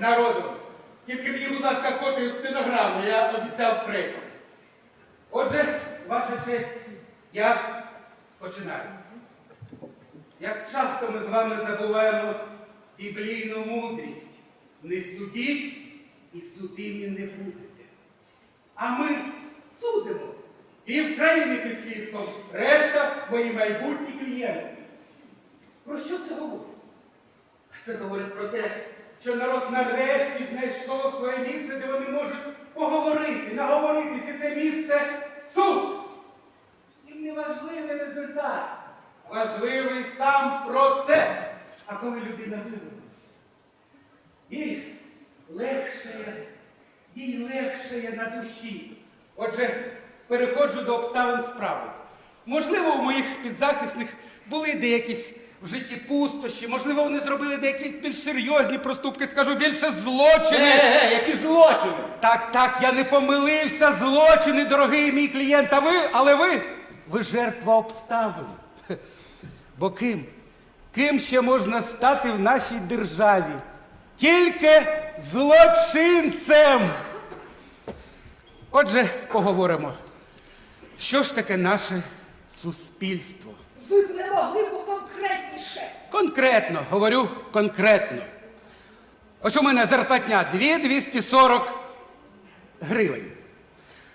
народу. Тільки мені, будь ласка, копію стенограми, я обіцяв пресі. Отже, ваша честь, я починаю. Як часто ми з вами забуваємо біблійну мудрість. Не судіть і судимі не будете. А ми судимо. І в країні під слідством решта мої майбутні клієнти. Про що це говорить? Це говорить про те, що народ нарешті знайшов своє місце, де вони можуть поговорити, наговоритися. Це місце суд. І не важливий результат. Важливий сам процес. А коли людина вивернеться, їй легшає, їй легшає на душі. Отже, переходжу до обставин справи. Можливо, у моїх підзахисних були деякісь в житті пустощі, можливо, вони зробили деякі більш серйозні проступки, скажу більше злочини. Е, які злочини! Так, так, я не помилився, злочини, дорогий мій клієнт, а ви, але ви, ви жертва обставин. Бо ким? Ким ще можна стати в нашій державі? Тільки злочинцем. Отже, поговоримо. Що ж таке наше суспільство? Ви б не могли поконкретніше. Конкретно, говорю конкретно. Ось у мене зарплатня 2240 гривень.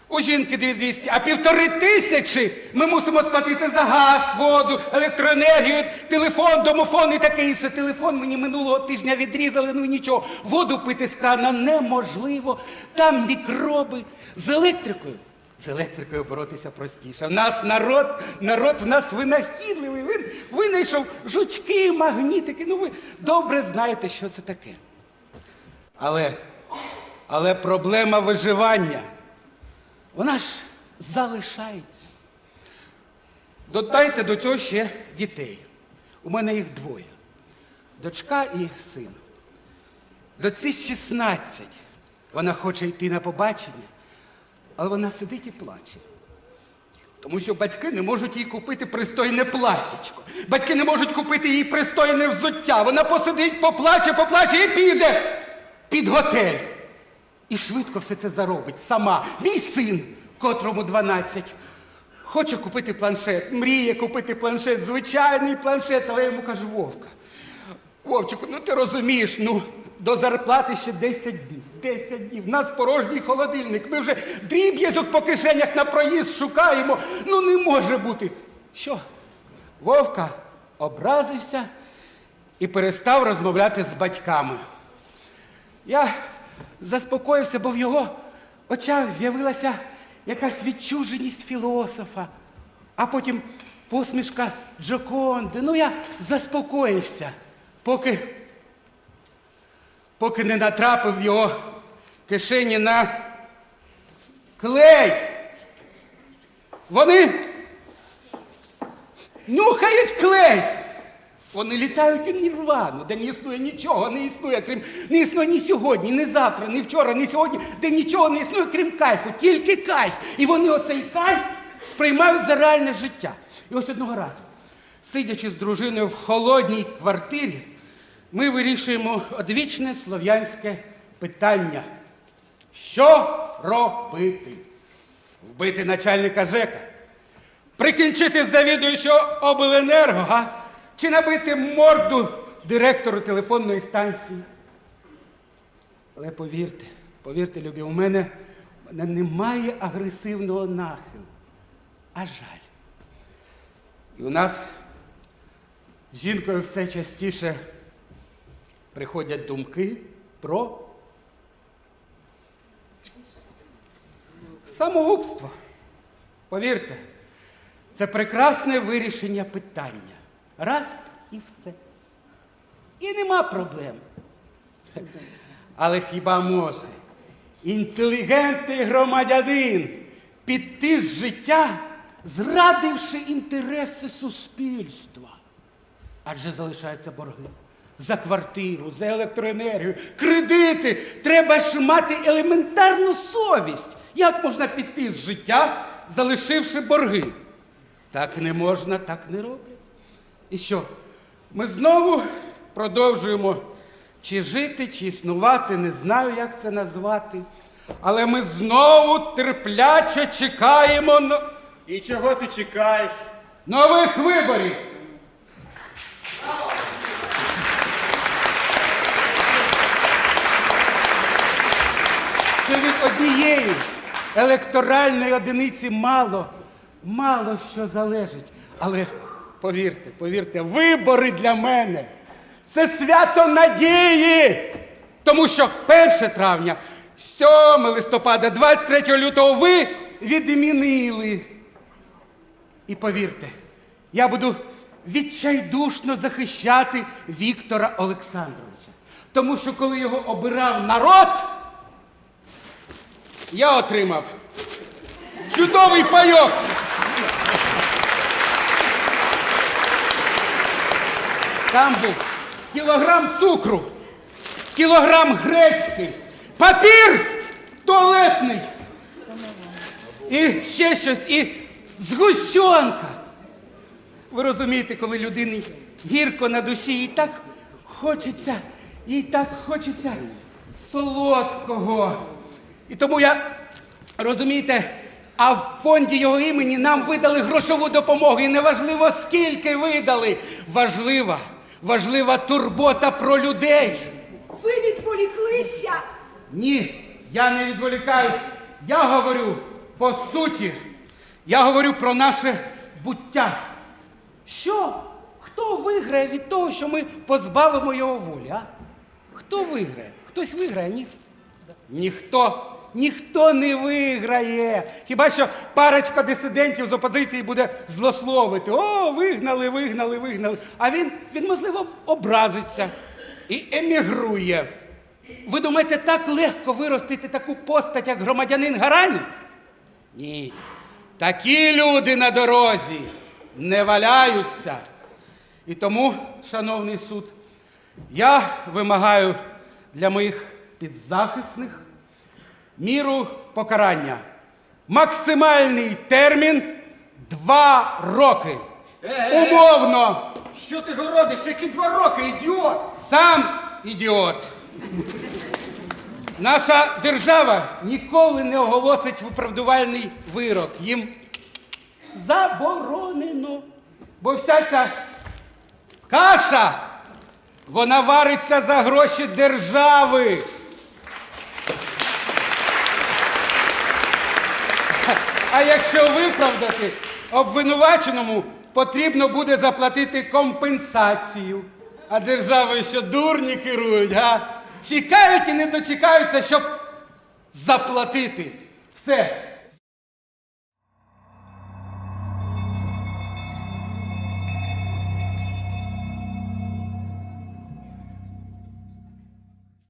У жінки 2200, а півтори тисячі ми мусимо сплатити за газ, воду, електроенергію, телефон, домофон і таке інше. Телефон мені минулого тижня відрізали, ну нічого. Воду пити з крана неможливо. Там мікроби з електрикою. З електрикою боротися простіше. В нас народ, народ в нас винахідливий. Він винайшов жучки, магнітики. Ну ви добре знаєте, що це таке. Але, але проблема виживання, вона ж залишається. Додайте до цього ще дітей. У мене їх двоє. Дочка і син. Доці 16. Вона хоче йти на побачення, але вона сидить і плаче. Тому що батьки не можуть їй купити пристойне платтячко. Батьки не можуть купити їй пристойне взуття. Вона посидить, поплаче, поплаче і піде під готель. І швидко все це заробить сама. Мій син, котрому 12, хоче купити планшет, мріє купити планшет, звичайний планшет, але я йому кажу, Вовка. Вовчику, ну ти розумієш, ну до зарплати ще 10 днів. 10 днів. В нас порожній холодильник. Ми вже дріб'язок по кишенях на проїзд шукаємо. Ну не може бути. Що? Вовка образився і перестав розмовляти з батьками. Я заспокоївся, бо в його очах з'явилася якась відчуженість філософа, а потім посмішка Джоконди. Ну, я заспокоївся, поки, поки не натрапив його кишені на клей. Вони нюхають клей. Вони літають у нірвану, де не існує нічого, не існує, крім не існує ні сьогодні, ні завтра, ні вчора, ні сьогодні, де нічого не існує, крім кайфу, тільки кайф. І вони оцей кайф сприймають за реальне життя. І ось одного разу, сидячи з дружиною в холодній квартирі, ми вирішуємо одвічне слов'янське питання. Що робити? Вбити начальника ЖЕКа? Прикінчити завідуючого обленерго, га? Чи набити морду директору телефонної станції? Але повірте, повірте, любі, у мене, у мене немає агресивного нахилу. А жаль. І у нас з жінкою все частіше приходять думки про самогубство. Повірте, це прекрасне вирішення питання. Раз і все. І нема проблем. Але хіба може інтелігентний громадянин піти з життя, зрадивши інтереси суспільства? Адже залишаються борги за квартиру, за електроенергію, кредити. Треба ж мати елементарну совість. Як можна піти з життя, залишивши борги? Так не можна, так не роблять. І що? Ми знову продовжуємо Чи жити, чи існувати, не знаю, як це назвати. Але ми знову терпляче чекаємо І чого ти чекаєш? нових виборів. Що від однієї електоральної одиниці мало, мало що залежить. Але повірте, повірте, вибори для мене це свято надії. Тому що 1 травня, 7 листопада, 23 лютого ви відмінили. І повірте, я буду відчайдушно захищати Віктора Олександровича. Тому що коли його обирав народ, я отримав чудовий пайок. Там був кілограм цукру, кілограм гречки, папір туалетний. І ще щось, і згущенка. Ви розумієте, коли людині гірко на душі, їй так хочеться, їй так хочеться солодкого. І тому я, розумієте, а в фонді його імені нам видали грошову допомогу. І неважливо, скільки видали. Важлива, важлива турбота про людей. Ви відволіклися. Ні, я не відволікаюсь. Я говорю по суті. Я говорю про наше буття. Що? Хто виграє від того, що ми позбавимо його волі? А? Хто виграє? Хтось виграє, ні? Ніхто. Ніхто не виграє. Хіба що парочка дисидентів з опозиції буде злословити. О, вигнали, вигнали, вигнали. А він, він можливо, образиться і емігрує. Ви думаєте, так легко виростити таку постать, як громадянин Гаранін? Ні. Такі люди на дорозі не валяються. І тому, шановний суд, я вимагаю для моїх підзахисних міру покарання. Максимальний термін два роки. Умовно. Що ти городиш? Які два роки, ідіот? Сам ідіот. Наша держава ніколи не оголосить виправдувальний вирок. Їм заборонено. Бо вся ця каша, вона вариться за гроші держави. А якщо виправдати, обвинуваченому потрібно буде заплатити компенсацію. А державою що дурні керують, га? Чекають і не дочекаються, щоб заплатити. Все,